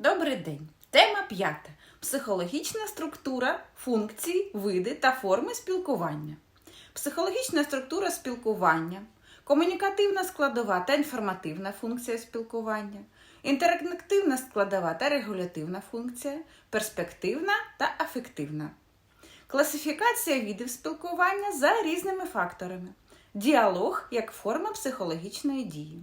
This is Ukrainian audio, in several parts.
Добрий день. Тема п'ята. Психологічна структура, функції, види та форми спілкування. Психологічна структура спілкування, комунікативна складова та інформативна функція спілкування, інтерактивна складова та регулятивна функція, перспективна та афективна. Класифікація видів спілкування за різними факторами. Діалог як форма психологічної дії.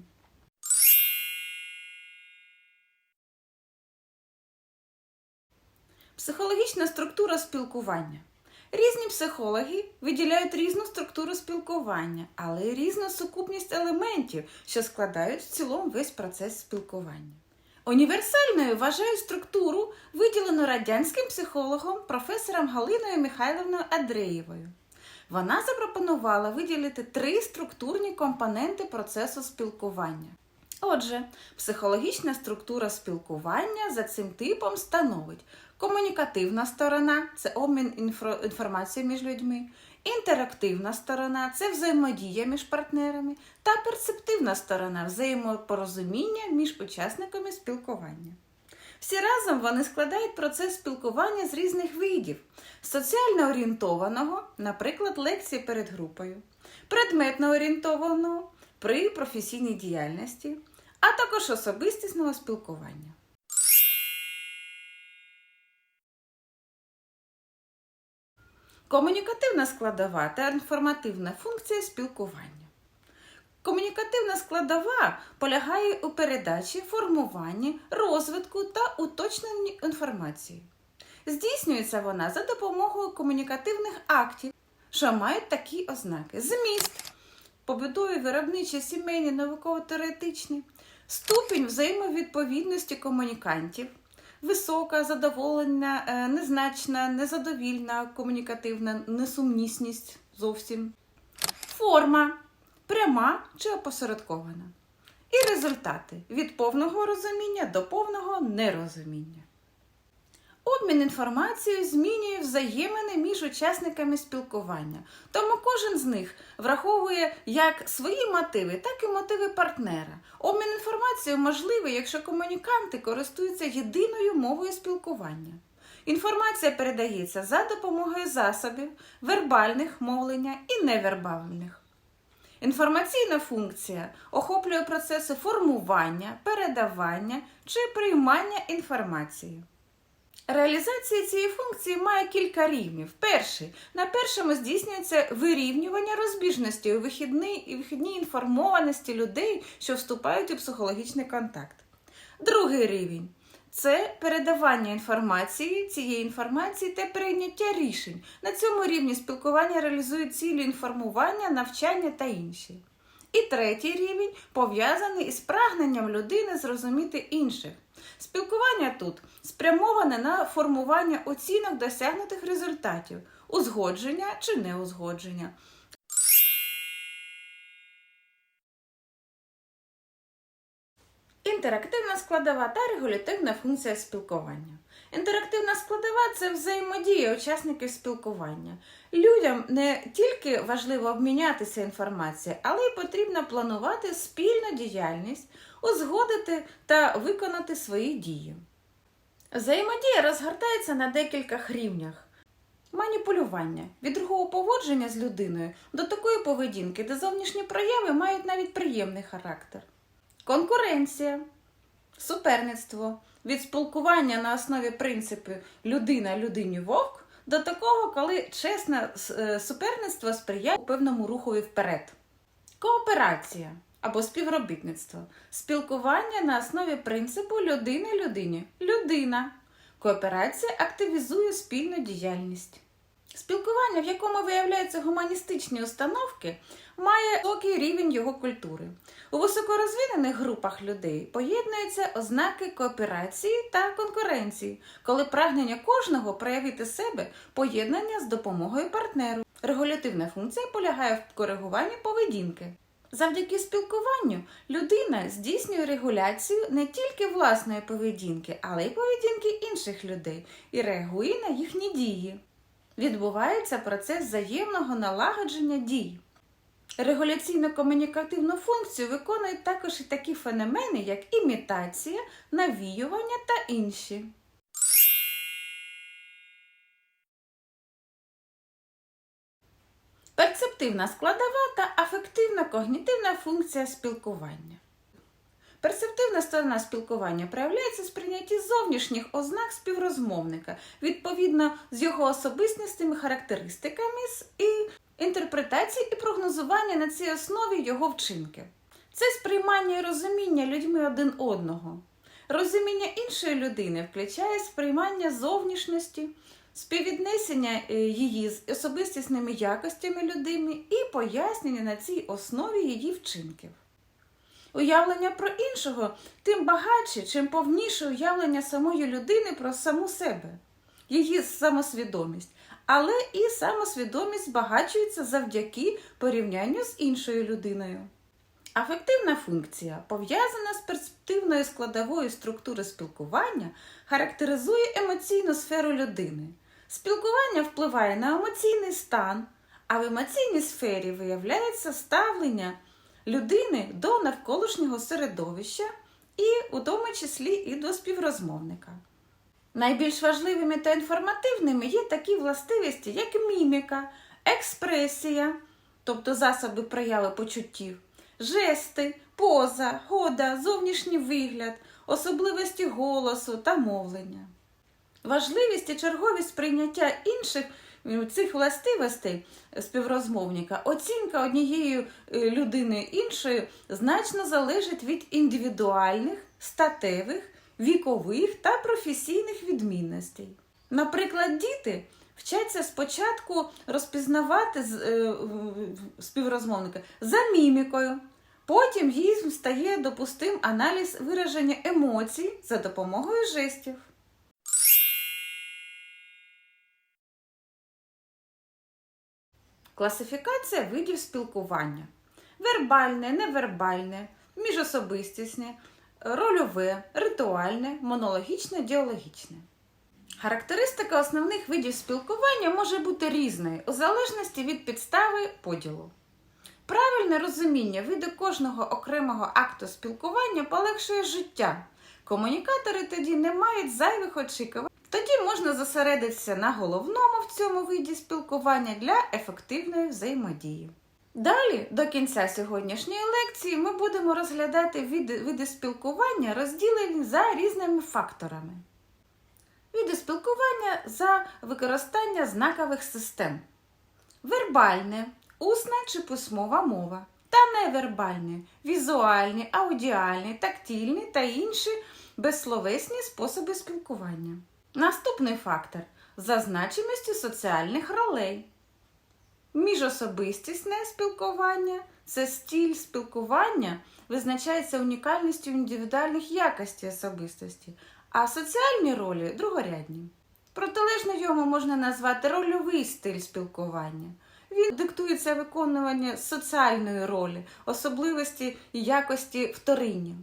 Психологічна структура спілкування. Різні психологи виділяють різну структуру спілкування, але й різну сукупність елементів, що складають в цілому весь процес спілкування. Універсальною вважають структуру, виділену радянським психологом професором Галиною Михайловною Адреєвою. Вона запропонувала виділити три структурні компоненти процесу спілкування. Отже, психологічна структура спілкування за цим типом становить комунікативна сторона це обмін інформацією між людьми, інтерактивна сторона це взаємодія між партнерами, та перцептивна сторона взаємопорозуміння між учасниками спілкування. Всі разом вони складають процес спілкування з різних видів: соціально орієнтованого, наприклад, лекції перед групою, предметно орієнтованого при професійній діяльності, а також особистісного спілкування. Комунікативна складова та інформативна функція спілкування. Комунікативна складова полягає у передачі, формуванні, розвитку та уточненні інформації. Здійснюється вона за допомогою комунікативних актів, що мають такі ознаки: зміст, побудові виробничі, сімейні, науково-теоретичні, ступінь взаємовідповідності комунікантів, висока, задоволена, е, незначна, незадовільна, комунікативна, несумнісність зовсім, форма пряма чи опосередкована. І результати від повного розуміння до повного нерозуміння. Обмін інформацією змінює взаємини між учасниками спілкування, тому кожен з них враховує як свої мотиви, так і мотиви партнера. Обмін інформацією можливий, якщо комуніканти користуються єдиною мовою спілкування. Інформація передається за допомогою засобів вербальних мовлення і невербальних. Інформаційна функція охоплює процеси формування, передавання чи приймання інформації. Реалізація цієї функції має кілька рівнів. Перший на першому здійснюється вирівнювання розбіжності у вихідній і вихідній інформованості людей, що вступають у психологічний контакт. Другий рівень це передавання інформації, цієї інформації та прийняття рішень. На цьому рівні спілкування реалізують цілі інформування, навчання та інші. І третій рівень пов'язаний із прагненням людини зрозуміти інших. Спілкування тут спрямоване на формування оцінок досягнутих результатів, узгодження чи неузгодження. Інтерактивна складова та регулятивна функція спілкування. Інтерактивна складова це взаємодія учасників спілкування. Людям не тільки важливо обмінятися інформацією, але й потрібно планувати спільну діяльність, узгодити та виконати свої дії. Взаємодія розгортається на декількох рівнях. Маніпулювання від другого поводження з людиною до такої поведінки, де зовнішні прояви мають навіть приємний характер. Конкуренція, суперництво від спілкування на основі принципу людина людині вовк до такого, коли чесне е, суперництво сприяє певному рухові вперед. Кооперація або співробітництво спілкування на основі принципу людина людині людина. Кооперація активізує спільну діяльність. Спілкування, в якому виявляються гуманістичні установки, має високий рівень його культури. У високорозвинених групах людей поєднуються ознаки кооперації та конкуренції, коли прагнення кожного проявити себе поєднання з допомогою партнеру. Регулятивна функція полягає в коригуванні поведінки. Завдяки спілкуванню людина здійснює регуляцію не тільки власної поведінки, але й поведінки інших людей і реагує на їхні дії. Відбувається процес взаємного налагодження дій. Регуляційно-комунікативну функцію виконують також і такі феномени, як імітація, навіювання та інші. Перцептивна складова та афективна когнітивна функція спілкування. Перцептивна сторона спілкування проявляється в сприйнятті зовнішніх ознак співрозмовника, відповідно з його особистісними характеристиками і інтерпретації і прогнозування на цій основі його вчинки. Це сприймання і розуміння людьми один одного. Розуміння іншої людини включає сприймання зовнішності, співвіднесення е, її з особистісними якостями людини і пояснення на цій основі її вчинків. Уявлення про іншого тим багатше, чим повніше уявлення самої людини про саму себе, її самосвідомість. Але і самосвідомість збагачується завдяки порівнянню з іншою людиною. Афективна функція, пов'язана з перспективною складовою структури спілкування, характеризує емоційну сферу людини. Спілкування впливає на емоційний стан, а в емоційній сфері виявляється ставлення людини до навколишнього середовища і у тому числі і до співрозмовника. Найбільш важливими та інформативними є такі властивості, як міміка, експресія, тобто засоби прояви почуттів, жести, поза, года, зовнішній вигляд, особливості голосу та мовлення. Важливість і черговість сприйняття інших цих властивостей співрозмовника, оцінка однією е, людини іншою значно залежить від індивідуальних, статевих, вікових та професійних відмінностей. Наприклад, діти вчаться спочатку розпізнавати е, співрозмовника за мімікою. Потім їм стає допустим аналіз вираження емоцій за допомогою жестів. Класифікація видів спілкування: вербальне, невербальне, міжособистісне, рольове, ритуальне, монологічне, діалогічне. Характеристика основних видів спілкування може бути різною у залежності від підстави поділу. Правильне розуміння виду кожного окремого акту спілкування полегшує життя. Комунікатори тоді не мають зайвих очікувань. Тоді можна зосередитися на головному в цьому виді спілкування для ефективної взаємодії. Далі, до кінця сьогоднішньої лекції, ми будемо розглядати види, види спілкування, розділені за різними факторами. Види спілкування за використання знакових систем. Вербальне, усна чи письмова мова. Та невербальне, візуальні, аудіальні, тактильні та інші безсловесні способи спілкування. Наступний фактор за значимістю соціальних ролей. Міжособистісне спілкування це стиль спілкування визначається унікальністю індивідуальних якостей особистості, а соціальні ролі другорядні. Протилежно йому можна назвати рольовий стиль спілкування. Він диктується виконування соціальної ролі, особливості і якості вторинні.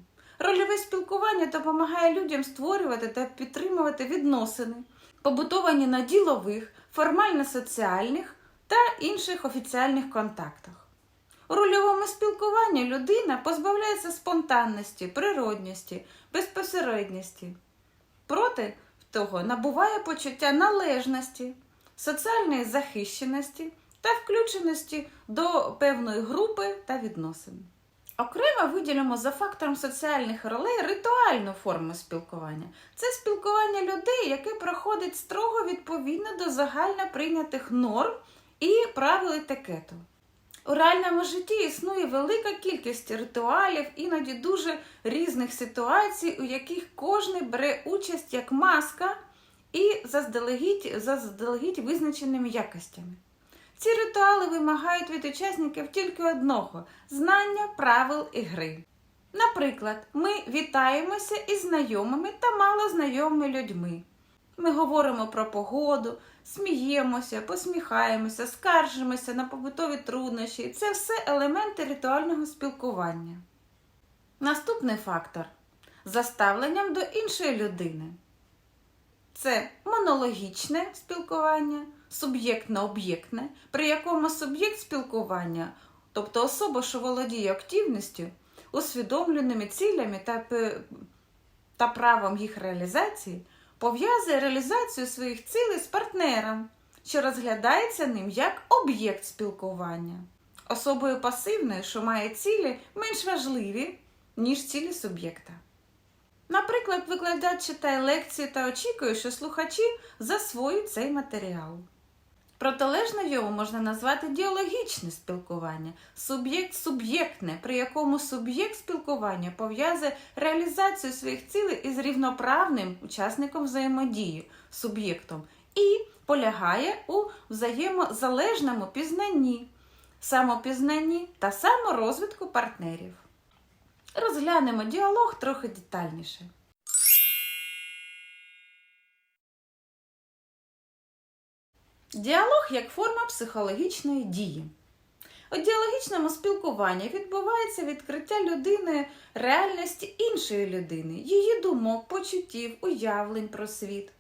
Рольове спілкування допомагає людям створювати та підтримувати відносини, побутовані на ділових, формально-соціальних та інших офіціальних контактах. У рольовому спілкуванні людина позбавляється спонтанності, природності, безпосередності. Проти того набуває почуття належності, соціальної захищеності та включеності до певної групи та відносин. Окремо виділимо за фактором соціальних ролей ритуальну форму спілкування. Це спілкування людей, яке проходить строго відповідно до загально прийнятих норм і правил етикету. У реальному житті існує велика кількість ритуалів, іноді дуже різних ситуацій, у яких кожен бере участь як маска і заздалегідь, заздалегідь визначеними якостями. Ці ритуали вимагають від учасників тільки одного знання правил ігри. Наприклад, ми вітаємося із знайомими та малознайомими людьми. Ми говоримо про погоду, сміємося, посміхаємося, скаржимося на побутові труднощі. Це все елементи ритуального спілкування. Наступний фактор заставленням до іншої людини. Це монологічне спілкування, суб'єктно-об'єктне, при якому суб'єкт спілкування тобто особа, що володіє активністю, усвідомленими цілями та, та правом їх реалізації, пов'язує реалізацію своїх цілей з партнером, що розглядається ним як об'єкт спілкування. Особою пасивною, що має цілі менш важливі, ніж цілі суб'єкта. Наприклад, викладач читає лекції та очікує, що слухачі засвоюють цей матеріал. Протилежно йому можна назвати діалогічне спілкування, суб'єкт-суб'єктне, при якому суб'єкт спілкування пов'язує реалізацію своїх цілей із рівноправним учасником взаємодії суб'єктом і полягає у взаємозалежному пізнанні, самопізнанні та саморозвитку партнерів. Розглянемо діалог трохи детальніше. Діалог як форма психологічної дії. У діалогічному спілкуванні відбувається відкриття людиною реальності іншої людини, її думок, почуттів, уявлень про світ.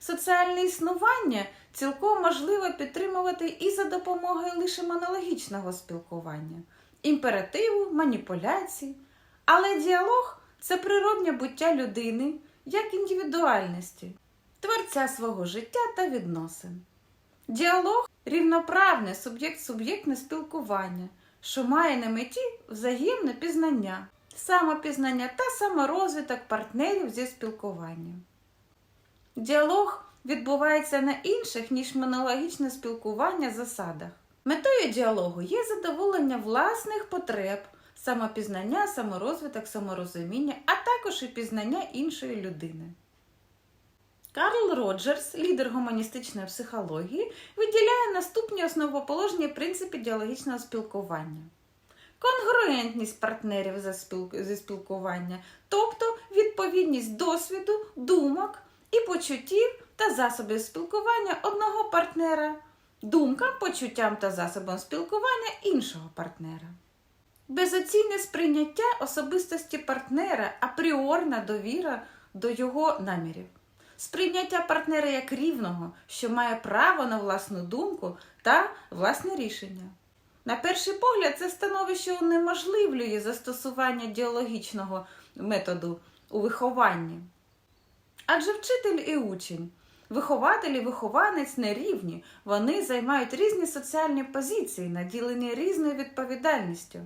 Соціальне існування цілком можливо підтримувати і за допомогою лише монологічного спілкування, імперативу, маніпуляцій. Але діалог це природнє буття людини як індивідуальності, творця свого життя та відносин. Діалог рівноправне суб'єкт-суб'єктне спілкування, що має на меті взаємне пізнання, самопізнання та саморозвиток партнерів зі спілкуванням. Діалог відбувається на інших, ніж монологічне спілкування засадах. Метою діалогу є задоволення власних потреб, самопізнання, саморозвиток, саморозуміння, а також і пізнання іншої людини. Карл Роджерс, лідер гуманістичної психології, виділяє наступні основоположні принципи діалогічного спілкування. Конгруентність партнерів зі спілкування, тобто відповідність досвіду, думок і почуттів та засобів спілкування одного партнера, думкам, почуттям та засобам спілкування іншого партнера. Безоцінне сприйняття особистості партнера, апріорна довіра до його намірів. Сприйняття партнера як рівного, що має право на власну думку та власне рішення. На перший погляд, це становище унеможливлює застосування діалогічного методу у вихованні. Адже вчитель і учень, вихователь і вихованець не рівні, вони займають різні соціальні позиції, наділені різною відповідальністю.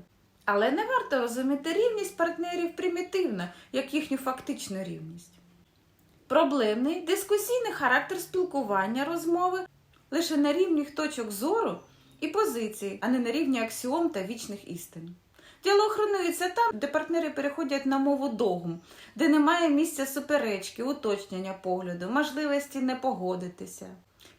Але не варто розуміти рівність партнерів примітивно, як їхню фактичну рівність. Проблемний дискусійний характер спілкування розмови лише на рівні точок зору і позицій, а не на рівні аксіом та вічних істин. Діалог руйнується там, де партнери переходять на мову догм, де немає місця суперечки, уточнення погляду, можливості не погодитися.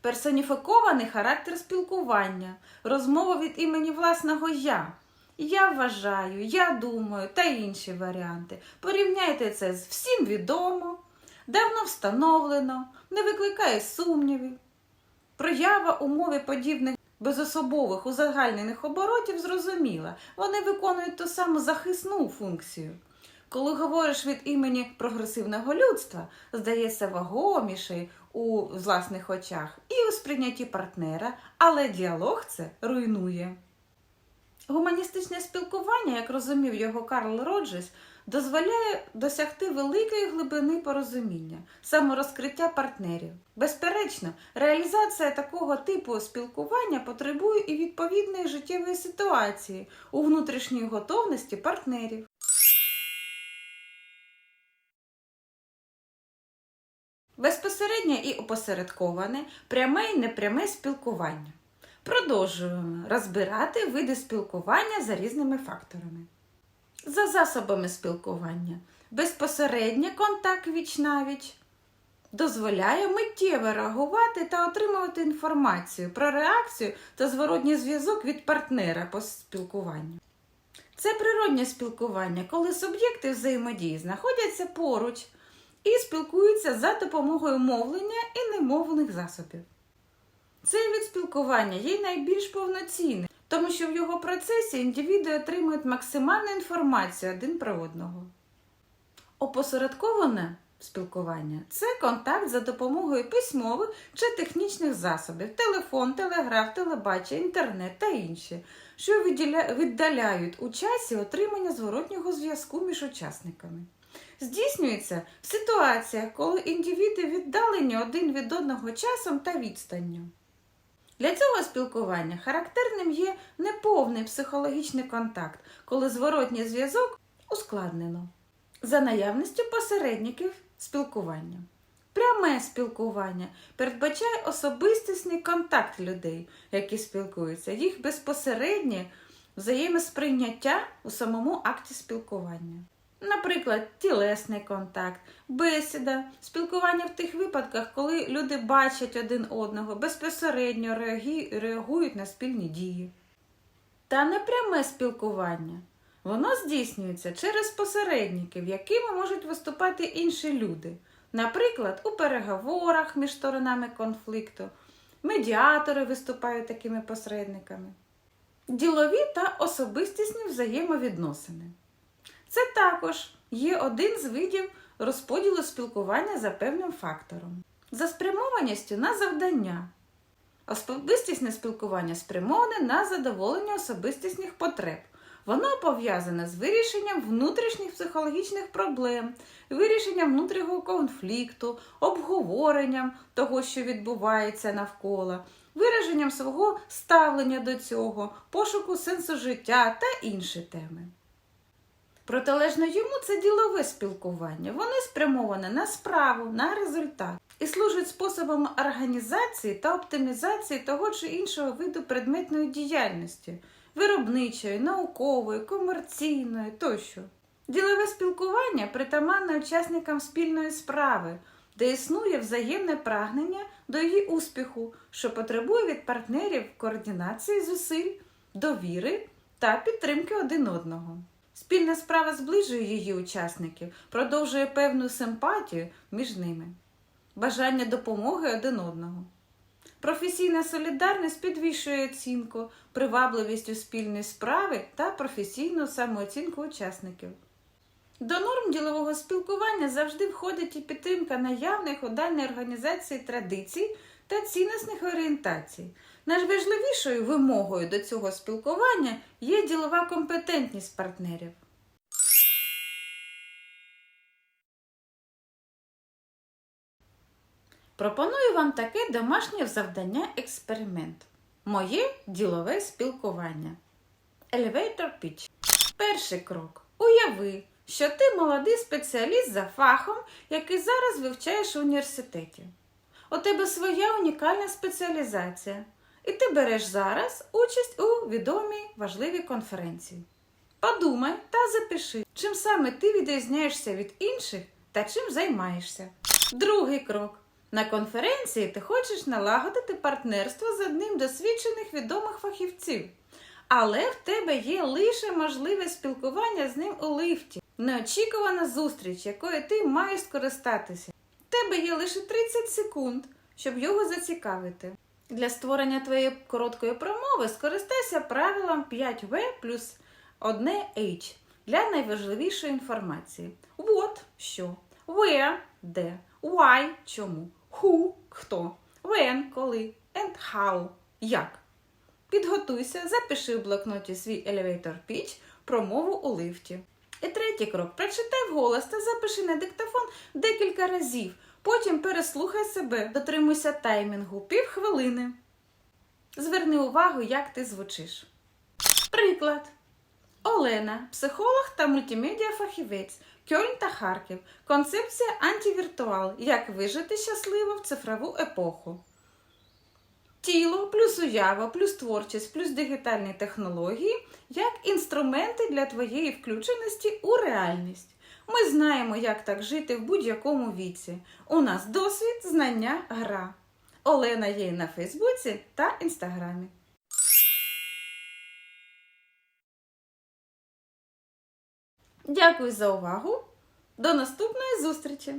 Персоніфікований характер спілкування, розмова від імені власного я. Я вважаю, я думаю та інші варіанти. Порівняйте це з всім відомо, давно встановлено, не викликає сумнівів. Проява у мові подібних безособових узагальнених оборотів зрозуміла, вони виконують ту саму захисну функцію. Коли говориш від імені прогресивного людства, здається вагоміший у власних очах і у сприйнятті партнера, але діалог це руйнує. Гуманістичне спілкування, як розумів його Карл Роджес, дозволяє досягти великої глибини порозуміння, саморозкриття партнерів. Безперечно, реалізація такого типу спілкування потребує і відповідної життєвої ситуації у внутрішній готовності партнерів. Безпосереднє і опосередковане, пряме і непряме спілкування. Продовжуємо розбирати види спілкування за різними факторами. За засобами спілкування. Безпосередньо контакт віч-навіч дозволяє миттєво реагувати та отримувати інформацію про реакцію та зворотній зв'язок від партнера по спілкуванню. Це природнє спілкування, коли суб'єкти взаємодії знаходяться поруч і спілкуються за допомогою мовлення і немовлених засобів. Цей вид спілкування є найбільш повноцінним, тому що в його процесі індивіди отримують максимальну інформацію один про одного. Опосередковане спілкування це контакт за допомогою письмових чи технічних засобів, телефон, телеграф, телебачення, інтернет та інші, що віддаляють у часі отримання зворотнього зв'язку між учасниками. Здійснюється в ситуаціях, коли індивіди віддалені один від одного часом та відстанню. Для цього спілкування характерним є неповний психологічний контакт, коли зворотній зв'язок ускладнено. За наявністю посередників спілкування. Пряме спілкування передбачає особистісний контакт людей, які спілкуються, їх безпосереднє взаємосприйняття у самому акті спілкування. Наприклад, тілесний контакт, бесіда, спілкування в тих випадках, коли люди бачать один одного, безпосередньо реагують на спільні дії. Та непряме спілкування. Воно здійснюється через посередників, якими можуть виступати інші люди. Наприклад, у переговорах між сторонами конфлікту. Медіатори виступають такими посередниками. Ділові та особистісні взаємовідносини. Це також є один з видів розподілу спілкування за певним фактором. За спрямованістю на завдання. Особистісне спілкування спрямоване на задоволення особистісних потреб. Воно пов'язане з вирішенням внутрішніх психологічних проблем, вирішенням внутрішнього конфлікту, обговоренням того, що відбувається навколо, вираженням свого ставлення до цього, пошуку сенсу життя та інші теми. Протилежно йому це ділове спілкування. Воно спрямоване на справу, на результат і служить способом організації та оптимізації того чи іншого виду предметної діяльності виробничої, наукової, комерційної тощо. Ділове спілкування притаманне учасникам спільної справи, де існує взаємне прагнення до її успіху, що потребує від партнерів координації зусиль, довіри та підтримки один одного. Спільна справа зближує її учасників, продовжує певну симпатію між ними, бажання допомоги один одного. Професійна солідарність підвищує оцінку, привабливістю спільної справи та професійну самооцінку учасників. До норм ділового спілкування завжди входить і підтримка наявних у даній організації традицій та цінностних орієнтацій. Найважливішою вимогою до цього спілкування є ділова компетентність партнерів. Пропоную вам таке домашнє завдання експеримент. Моє ділове спілкування. Elevator Pitch. Перший крок. Уяви, що ти молодий спеціаліст за фахом, який зараз вивчаєш у університеті. У тебе своя унікальна спеціалізація, і ти береш зараз участь у відомій важливій конференції. Подумай та запиши, чим саме ти відрізняєшся від інших та чим займаєшся. Другий крок. На конференції ти хочеш налагодити партнерство з одним досвідчених відомих фахівців. Але в тебе є лише можливе спілкування з ним у лифті. Неочікувана зустріч, якою ти маєш скористатися. В тебе є лише 30 секунд, щоб його зацікавити. Для створення твоєї короткої промови скористайся правилом 5В плюс 1 H для найважливішої інформації. What – що, where – де, why – чому, who – хто, when – коли, and how – як. Підготуйся, запиши в блокноті свій elevator pitch, промову у лифті. І третій крок. Прочитай вголос та запиши на диктофон декілька разів. Потім переслухай себе, дотримуйся таймінгу півхвилини. Зверни увагу, як ти звучиш. Приклад. Олена, психолог та мультимедіа фахівець, Кьольн та Харків. Концепція антивіртуал. Як вижити щасливо в цифрову епоху. Тіло плюс уява, плюс творчість, плюс дигітальні технології як інструменти для твоєї включеності у реальність. Ми знаємо, як так жити в будь-якому віці. У нас досвід, знання, гра. Олена є на Фейсбуці та Інстаграмі. Дякую за увагу. До наступної зустрічі!